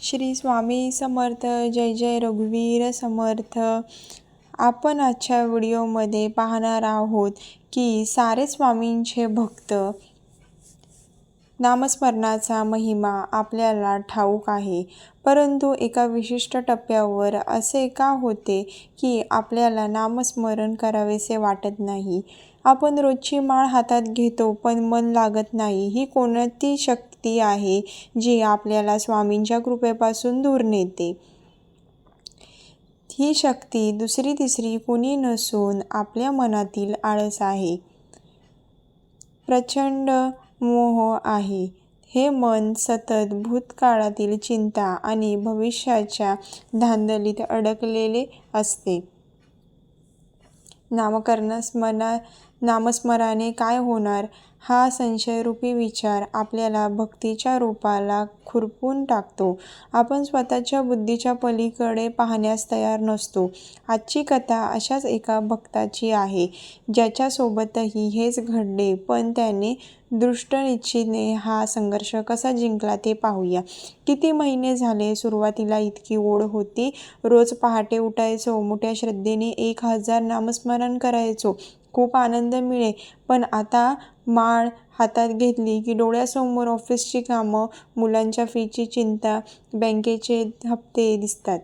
श्री स्वामी समर्थ जय जय रघुवीर समर्थ. आपण आजच्या व्हिडिओमध्ये पाहणार आहोत की सारे स्वामींचे भक्त नामस्मरणाचा महिमा आपल्याला ठाऊक आहे. परंतु एका विशिष्ट टप्प्यावर असे का होते की आपल्याला नामस्मरण करावेसे वाटत नाही? आपण रोजची माळ हातात घेतो पण मन लागत नाही. ही कोणती शक्ती आहे जी आपल्याला स्वामींच्या कृपेपासून दूर नेते. ही शक्ती दुसरी तिसरी कुणी नसून आपल्या मनातील आळस आहे. प्रचंड मोह आहे. हे मन सतत भूतकाळातील चिंता आणि भविष्याच्या धांदलीत अडकलेले असते. नामकरणस्मरणा नामस्मराने काय होणार? हा संशयरूपी विचार आपल्याला भक्तीच्या रूपाला खुरपून टाकतो. आपण स्वतःच्या बुद्धीच्या पलीकडे पाहण्यास तयार नसतो. आजची कथा अशाच एका भक्ताची आहे ज्याच्यासोबतही हेच घडले पण त्याने दृष्टनिश्चीने हा संघर्ष कसा जिंकला ते पाहूया. किती महिने झाले सुरुवातीला इतकी ओढ होती. रोज पहाटे उठायचो मोठ्या श्रद्धेने एक हजार नामस्मरण करायचो. खूप आनंद मिळे पण आता माळ हातात घेतली की डोळ्यासमोर ऑफिसची कामं मुलांच्या फीची चिंता बँकेचे हप्ते दिसतात.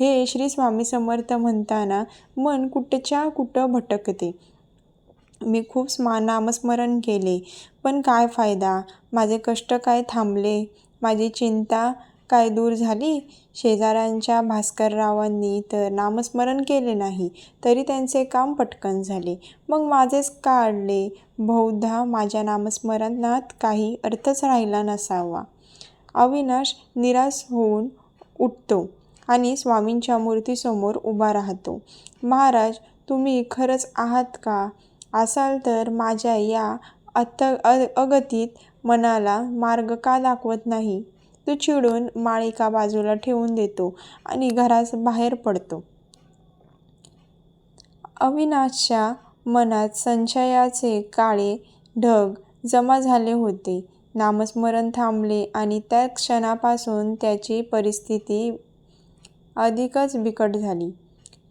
हे श्री स्वामी समर्थ म्हणताना मन कुठच्या कुठं भटकते? मी खूप स्मा नामस्मरण केले. पण काय फायदा? माझे कष्ट काय थांबले? माझी चिंता काय दूर झाली? शेजाऱ्यांच्या भास्कररावांनी तर नामस्मरण केले नाही तरी त्यांचे काम पटकन झाले. मग माझेच का अडले बहुधा माझ्या नामस्मरणात काही अर्थच राहिला नसावा. अविनाश निराश होऊन उठतो आणि स्वामींच्या मूर्तीसमोर उभा राहतो. महाराज तुम्ही खरंच आहात का? असाल तर माझ्या या अथ अगतीत मनाला मार्ग का दाखवत नाही? तो चिडून माळिका बाजूला ठेवून देतो आणि घरास बाहेर पडतो. अविनाशच्या मनात संशयाचे काळे ढग जमा झाले होते. नामस्मरण थांबले आणि त्या क्षणापासून त्याची परिस्थिती अधिकच बिकट झाली.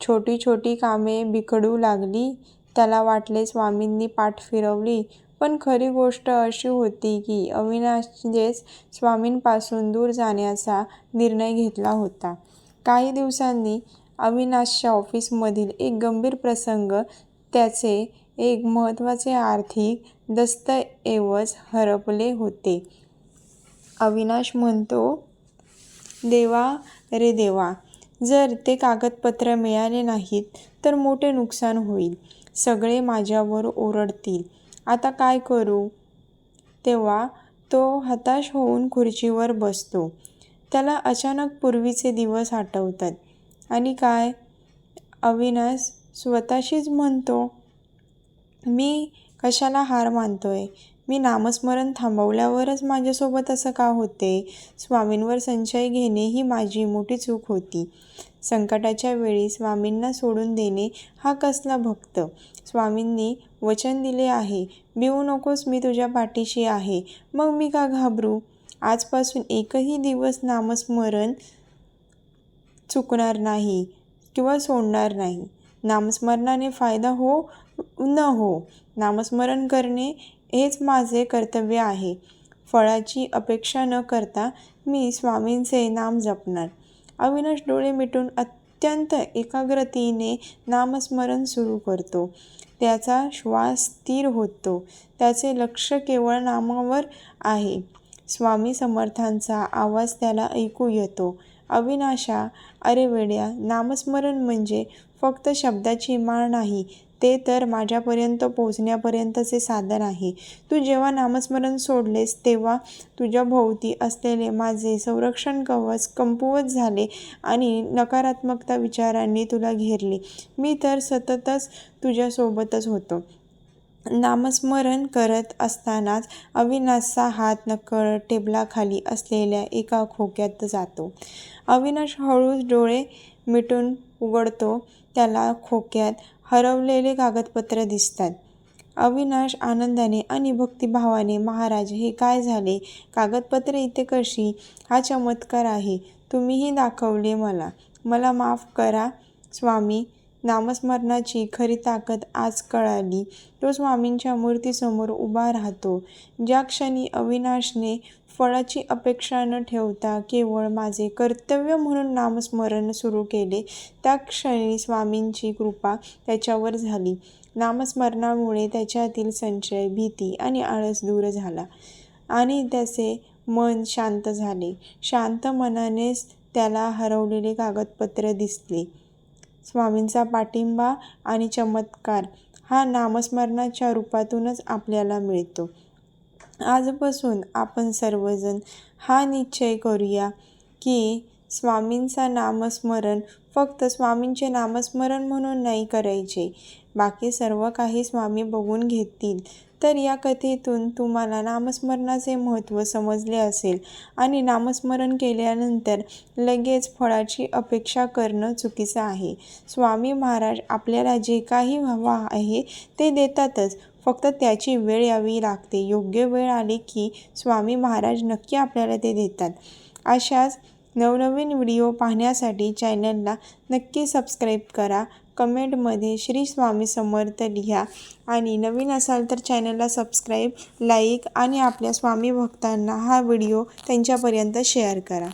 छोटी छोटी कामे बिघडू लागली. त्याला वाटले स्वामींनी पाठ फिरवली. पण खरी गोष्ट अशी होती की अविनाशनेच स्वामींपासून दूर जाण्याचा निर्णय घेतला होता. काही दिवसांनी अविनाशच्या ऑफिसमधील एक गंभीर प्रसंग त्याचे एक महत्त्वाचे आर्थिक दस्तऐवज हरपले होते. अविनाश म्हणतो देवा रे देवा जर ते कागदपत्र मिळाले नाहीत तर मोठे नुकसान होईल. सगळे माझ्यावर ओरडतील. आता काय करू? तेव्हा तो हताश होऊन खुर्चीवर बसतो. त्याला अचानक पूर्वीचे दिवस आठवतात. आणि काय? अविनाश स्वतःशीच म्हणतो मी कशाला हार मानतोय? मी नामस्मरण थांबवल्यावरच माझ्यासोबत असं का होते? स्वामींवर संशय घेणे ही माझी मोठी चूक होती. संकटाच्या वेळी स्वामींना सोडून देणे हा कसला भक्त? स्वामींनी वचन दिले आहे भिवू नकोस मी तुझ्या पाठीशी आहे. मग मी का घाबरू? आजपासून एकही दिवस नामस्मरण चुकणार नाही किंवा सोडणार नाही. नामस्मरणाने फायदा हो न हो नामस्मरण करणे हेच माझे कर्तव्य आहे. फळाची अपेक्षा न करता मी स्वामींचे नाम जपणार. अविनाश डोळे मिटून अत्यंत एकाग्रतेने नामस्मरण सुरू करतो. त्याचा श्वास स्थिर होतो. त्याचे लक्ष केवळ नामावर आहे. स्वामी समर्थांचा आवाज त्याला ऐकू येतो. अविनाशा अरे वेड्या नामस्मरण म्हणजे फक्त शब्दाची माळ नाही ते तर माझ्यापर्यंत पोचण्यापर्यंतचे साधन आहे. तू जेव्हा नामस्मरण सोडलेस तेव्हा तुझ्या भोवती असलेले माझे संरक्षण कवच कमकुवत झाले आणि नकारात्मकता विचारांनी तुला घेरले. मी तर सततच तुझ्यासोबतच होतो. नामस्मरण करत असतानाच अविनाशचा हात नकळत टेबलाखाली असलेल्या एका खोक्यात जातो. अविनाश हळूच डोळे मिटून उघडतो. त्याला खोक्यात हरवलेले कागदपत्र दिसतात. अविनाश आनंदाने आणि भक्तिभावाने महाराज हे काय झाले? कागदपत्रे इथे कशी? हा चमत्कार आहे. तुम्हीही दाखवले मला. मला माफ करा स्वामी. नामस्मरणाची खरी ताकद आज कळाली. तो स्वामींच्या मूर्तीसमोर उभा राहतो. ज्या क्षणी अविनाशने फळाची अपेक्षा न ठेवता केवळ माझे कर्तव्य म्हणून नामस्मरण सुरू केले त्या क्षणी स्वामींची कृपा त्याच्यावर झाली. नामस्मरणामुळे त्याच्यातील संशय भीती आणि आळस दूर झाला आणि त्याचे मन शांत झाले. शांत मनानेच त्याला हरवलेले कागदपत्र दिसले. स्वामींचा पाठिंबा आणि चमत्कार हा नामस्मरणाच्या रूपातूनच आपल्याला मिळतो. आजपासून आपण सर्वजण हा निश्चय करूया की स्वामींचा नामस्मरण फक्त स्वामींचे नामस्मरण म्हणून नाही करायचे. बाकी सर्व काही स्वामी बघून घेतील. तर या कथेतून तुम्हाला नामस्मरणाचे महत्त्व समजले असेल. आणि नामस्मरण केल्यानंतर लगेच फळाची अपेक्षा करणं चुकीचं आहे. स्वामी महाराज आपल्याला जे काही हवा आहे ते देतातच. फक्त त्याची वेळ यावी लागते. योग्य वेळ आली की स्वामी महाराज नक्की आपल्याला ते देतात. अशाच नवनवीन व्हिडिओ पाहण्यासाठी चॅनलला नक्की सबस्क्राईब करा. कमेंटमध्ये श्री स्वामी समर्थ लिहा. आणि नवीन असाल तर चॅनलला सबस्क्राईब लाईक आणि आपल्या स्वामी भक्तांना हा व्हिडिओ त्यांच्यापर्यंत शेअर करा.